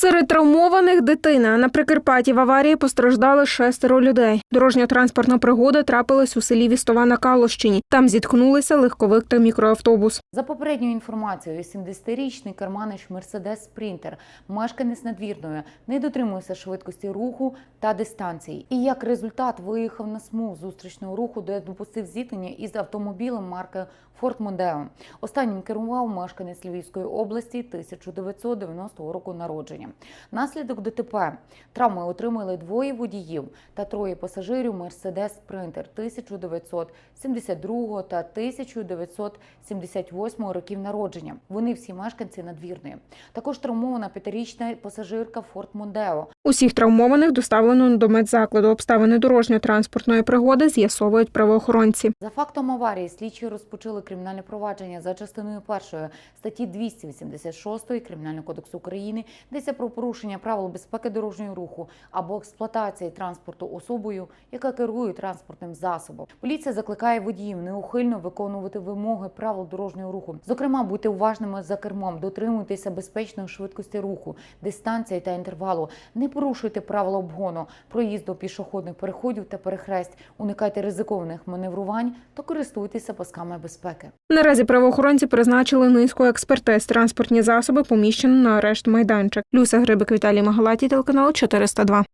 Серед травмованих дитина на Прикарпатті в аварії постраждали шестеро людей. Дорожньо-транспортна пригода трапилась у селі Вістова на Калощині. Там зіткнулися легковик та мікроавтобус. За попередньою інформацією, 70-річний керманич Мерседес Спрінтер, мешканець надвірної, не дотримується швидкості руху та дистанції. І як результат виїхав на смуг зустрічного руху, де допустив зіткнення із автомобілем марки Ford Mondeo. Останнім керував мешканець Львівської області 1990 року народження. Наслідок ДТП травми отримали двоє водіїв та троє пасажирів Мерседес Спринтер 1972 та 1978 років народження. Вони всі мешканці надвірної. Також травмована п'ятирічна пасажирка Ford Mondeo. Усіх травмованих доставлено до медзакладу. Обставини дорожньо-транспортної пригоди з'ясовують правоохоронці. За фактом аварії слідчі розпочали кримінальне провадження за частиною першої статті 286 Кримінального кодексу України, йдеться про порушення правил безпеки дорожнього руху або експлуатації транспорту особою, яка керує транспортним засобом. Поліція закликає водіїв неухильно виконувати вимоги правил дорожнього руху. Зокрема, будьте уважними за кермом, дотримуйтеся безпечної швидкості руху, дистанції та інтервалу. Не порушуйте правила обгону, проїзду пішохідних переходів та перехресть, уникайте ризикованих маневрувань та користуйтеся пасками безпеки. Наразі правоохоронці призначили низку експертиз. Транспортні засоби поміщено на арешт майданчик. Люся Грибик, Віталій Магалаті, телеканал 402.